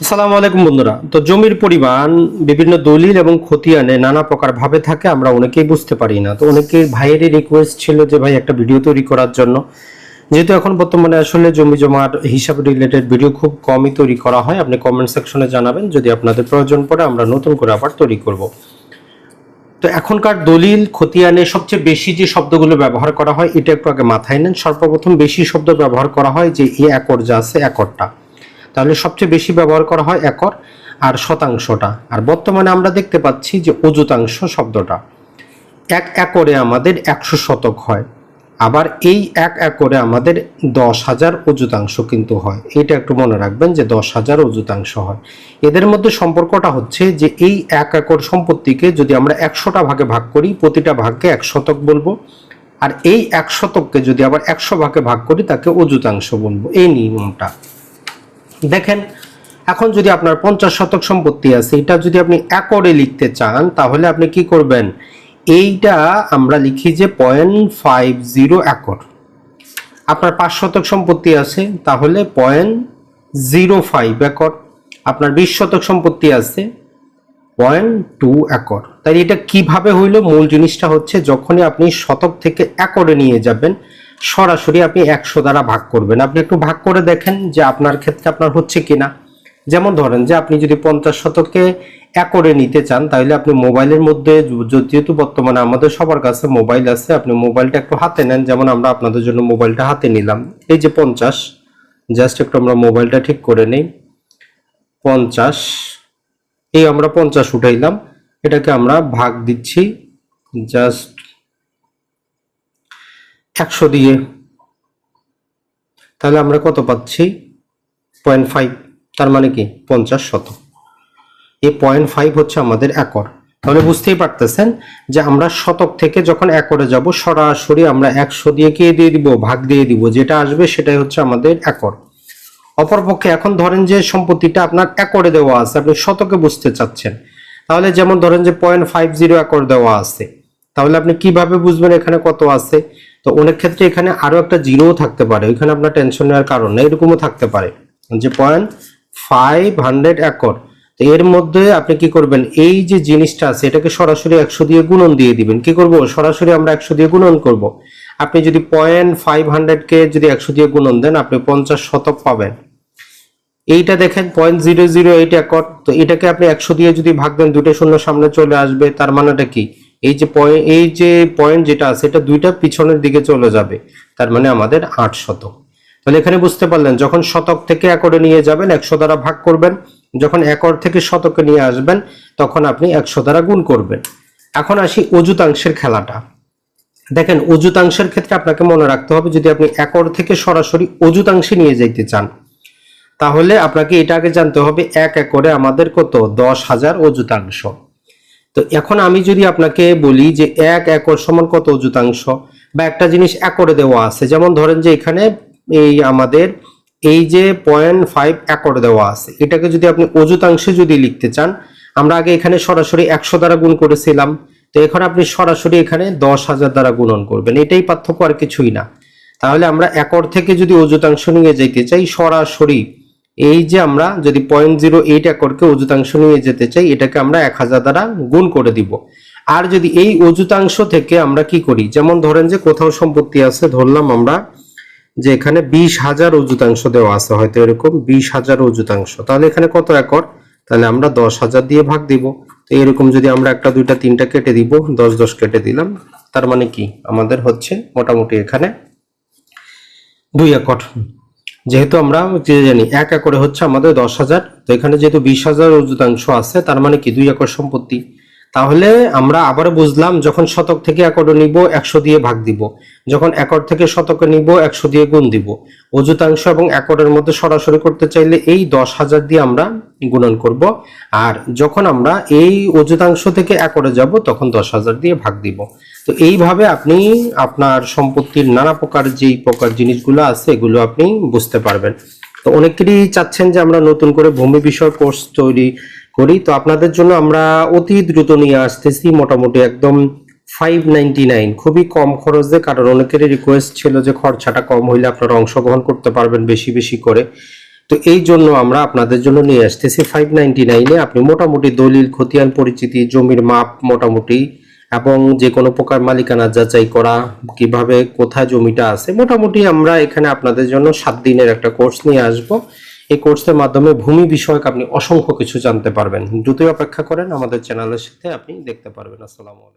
আসসালামু আলাইকুম বন্ধুরা। তো জমির পরিমাণ, বিভিন্ন দলিল এবং খতিয়ানে নানা প্রকার ভাবে থাকে, আমরা অনেকেই বুঝতে পারি না। তো অনেকেই ভাইয়েরই রিকোয়েস্ট ছিল যে, ভাই, একটা ভিডিও তৈরি করার জন্য। যেহেতু এখন বর্তমানে আসলে জমি জমার হিসাব রিলেটেড ভিডিও খুব কমই তৈরি করা হয়, আপনি কমেন্ট সেকশনে জানাবেন। যদি আপনাদের প্রয়োজন পড়ে, আমরা নতুন করে আবার তৈরি করব। তো এখনকার দলিল, খতিয়ানে সবচেয়ে বেশি যে শব্দগুলো ব্যবহার করা হয়, এটা একটু আগে মাথায় নেন। সর্বপ্রথম বেশি শব্দ ব্যবহার করা হয় যে এই একর যা আছে, একরটা। তাহলে সবচেয়ে বেশি ব্যবহার করা হয় একর আর শতাংশটা। আর বর্তমানে আমরা দেখতে পাচ্ছি যে অযুতাংশ শব্দটা। এক একরে আমাদের একশো শতক হয়। আবার এই এক একরে আমাদের দশ হাজার অযুতাংশ কিন্তু হয়। এটা একটু মনে রাখবেন যে দশ হাজার অযুতাংশ হয়। এদের মধ্যে সম্পর্কটা হচ্ছে যে এই এক একর সম্পত্তিকে যদি আমরা একশোটা ভাগে ভাগ করি, প্রতিটা ভাগকে এক শতক বলব। আর এই এক শতককে যদি আবার একশো ভাগে ভাগ করি, তাকে অযুতাংশ বলব। এই নিয়মটা। দেখেন, এখন যদি আপনার পঞ্চাশ শতক সম্পত্তি আছে, এটা যদি আপনি একরে লিখতে চান, তাহলে আপনি কি করবেন? এইটা আমরা লিখি যে পয়েন্ট ফাইভ জিরো একর। আপনার পাঁচ শতক সম্পত্তি আছে, তাহলে পয়েন্ট জিরো ফাইভ একর। আপনার বিশ শতক সম্পত্তি আছে, পয়েন্ট টু একর। তাই এটা কীভাবে হইল? মূল জিনিসটা হচ্ছে যখনই আপনি শতক থেকে একরে নিয়ে যাবেন সরাসরি আপনি একশো দ্বারা ভাগ করবেন। আপনি একটু ভাগ করে দেখেন যে আপনার ক্ষেত্রে আপনার হচ্ছে কিনা। যেমন ধরেন যে আপনি যদি পঞ্চাশ শতকে একরে নিতে চান, তাহলে আপনি মোবাইলের মধ্যে যেহেতু বর্তমানে আমাদের সবার কাছে মোবাইল আছে, আপনি মোবাইলটা একটু হাতে নেন। যেমন আমরা আপনাদের জন্য মোবাইলটা হাতে নিলাম। এই যে পঞ্চাশ, জাস্ট একটু আমরা মোবাইলটা ঠিক করে নেই। পঞ্চাশ, এই আমরা পঞ্চাশ উঠাইলাম। এটাকে আমরা ভাগ দিচ্ছি। জাস্ট একশো দিয়ে। তাহলে আমরা কত পাচ্ছি? Point five. তার মানে কি? পঞ্চাশ শত এই পয়েন্ট ফাইভ হচ্ছে আমাদের একর। তাহলে বুঝতেই পারতেছেন যে আমরা শতক থেকে যখন একরে যাব, সরাসরি আমরা একশো দিয়ে কে দিয়ে দিব? ভাগ দিয়ে দিব। যেটা আসবে সেটাই হচ্ছে আমাদের একর। অপরপক্ষে এখন ধরেন যে সম্পত্তিটা আপনার একরে দেওয়া আছে, আপনি শতকে বুঝতে চাচ্ছেন। তাহলে যেমন ধরেন যে পয়েন্ট ফাইভ জিরো একর দেওয়া আছে, তাহলে আপনি কীভাবে বুঝবেন এখানে কত আছে? তো অনেক ক্ষেত্রে এখানে আরও একটা জিরোও থাকতে পারে। ওইখানে আপনার টেনশন নেওয়ার কারণ নেই, এরকমও থাকতে পারে। যে পয়েন্ট ফাইভ হান্ড্রেড একর তো এর মধ্যে আপনি কি করবেন? এই যে জিনিসটা আছে, এটাকে সরাসরি একশো দিয়ে গুণন দিয়ে দিবেন। কি করব? সরাসরি আমরা একশো দিয়ে গুণন করব। আপনি যদি পয়েন্ট ফাইভ হান্ড্রেডকে যদি একশো দিয়ে গুণন দেন, আপনি পঞ্চাশ শতক পাবেন। এইটা দেখেন point zero zero eight acre তো এটাকে আপনি একশো দিয়ে যদি ভাগ দেন, দুটো শূন্য সামনে চলে আসবে। তার মানেটা কি? এই যে পয়েন্ট এই যে পয়েন্ট যেটা আছে এটা দুইটা পিছনের দিকে চলে যাবে। তার মানে আমাদের আট শতক। তাহলে এখানে বুঝতে পারলেন, যখন শতক থেকে একরে নিয়ে যাবেন, একশো দ্বারা ভাগ করবেন, যখন একর থেকে শতকে নিয়ে আসবেন, তখন আপনি একশো দ্বারা গুণ করবেন। এখন আসি অযুতাংশের খেলাটা। দেখেন, অযুতাংশের ক্ষেত্রে আপনাকে মনে রাখতে হবে, যদি আপনি একর থেকে সরাসরি অযুতাংশে নিয়ে যাইতে চান, তাহলে আপনাকে এটা আগে জানতে হবে, এক একরে আমাদের কত? দশ হাজার অযুতাংশ। তো এখন আমি যদি আপনাকে বলি যে এক একর সমান কত অযুতাংশ বা একটা জিনিস একরে দেওয়া আছে, যেমন ধরেন যে এখানে এই আমাদের এই যে পয়েন্ট ফাইভ একর দেওয়া আছে, এটাকে যদি আপনি অযুতাংশে যদি লিখতে চান, আমরা আগে এখানে সরাসরি একশো দ্বারা গুণ করেছিলাম, তো এখন আপনি সরাসরি এখানে দশ হাজার দ্বারা গুণন করবেন, এটাই পার্থক্য আর কিছুই না। তাহলে আমরা একর থেকে যদি অযুতাংশ নিয়ে যেতে চাই, সরাসরি এই যে আমরা যদি পয়েন্ট জিরো এইট একরকে অযুতাংশ নিয়ে যেতে চাই, এটাকে আমরা এক হাজার দ্বারা গুণ করে দিব। আর যদি এই অযুতাংশ থেকে আমরা কি করি? যেমন ধরেন যে কোথাও সম্পত্তি আছে, ধরলাম আমরা যে এখানে বিশ হাজার অযুতাংশ দেওয়া আছে, হয়তো এরকম বিশ হাজার অযুতাংশ। তাহলে এখানে কত একর? তাহলে আমরা দশ হাজার দিয়ে ভাগ দিব। তো এরকম যদি আমরা একটা, দুইটা, তিনটা কেটে দিব, দশ দশ কেটে দিলাম, তার মানে কি? আমাদের হচ্ছে মোটামুটি এখানে দুই একর। যেহেতু আমরা জানি, এক একরে হচ্ছে আমাদের দশ হাজার, তো এখানে যেহেতু বিশ হাজার অযুতাংশ আছে, তার মানে কি দুই একর সম্পত্তি? তাহলে আমরা আবারও বুঝলাম যখন শতক থেকে একরে নিব, একশো দিয়ে ভাগ দিব। যখন একর থেকে শতকে নিব, একশো দিয়ে গুণ দিব। অযুতাংশ এবং একরের মধ্যে সরাসরি করতে চাইলে এই দশ হাজার দিয়ে আমরা গুণন করব। আর যখন আমরা এই অযুতাংশ থেকে একরে যাব, তখন দশ হাজার দিয়ে ভাগ দিব। তো এইভাবে আপনি আপনার সম্পত্তির নানা প্রকার যেই প্রকার জিনিসগুলো আছে, এগুলো আপনি বুঝতে পারবেন। তো অনেকেরই চাচ্ছেন যে আমরা নতুন করে ভূমি বিষয় কোর্স তৈরি করি। তো আপনাদের জন্য আমরা অতি দ্রুত নিয়ে আসতেছি, মোটামুটি একদম ফাইভ নাইনটি নাইন খুবই কম খরচে, কারণ অনেকেরই রিকোয়েস্ট ছিল যে খরচাটা কম হইলে আপনারা অংশগ্রহণ করতে পারবেন বেশি বেশি করে। তো এই জন্য আমরা আপনাদের জন্য নিয়ে আসতেছি ফাইভ নাইনটি নাইনে আপনি মোটামুটি দলিল, খতিয়ান পরিচিতি, জমির মাপ মোটামুটি এবং যে কোনো প্রকার মালিকানা যাচাই করা, কীভাবে কোথায় জমিটা আছে, মোটামুটি আমরা এখানে আপনাদের জন্য সাত দিনের একটা কোর্স নিয়ে আসব। এই কোর্সের মাধ্যমে ভূমি বিষয়ক আপনি অসংখ্য কিছু জানতে পারবেন। দ্রুতই অপেক্ষা করেন, আমাদের চ্যানেলের সাথে আপনি দেখতে পারবেন। আসসালামু আলাইকুম।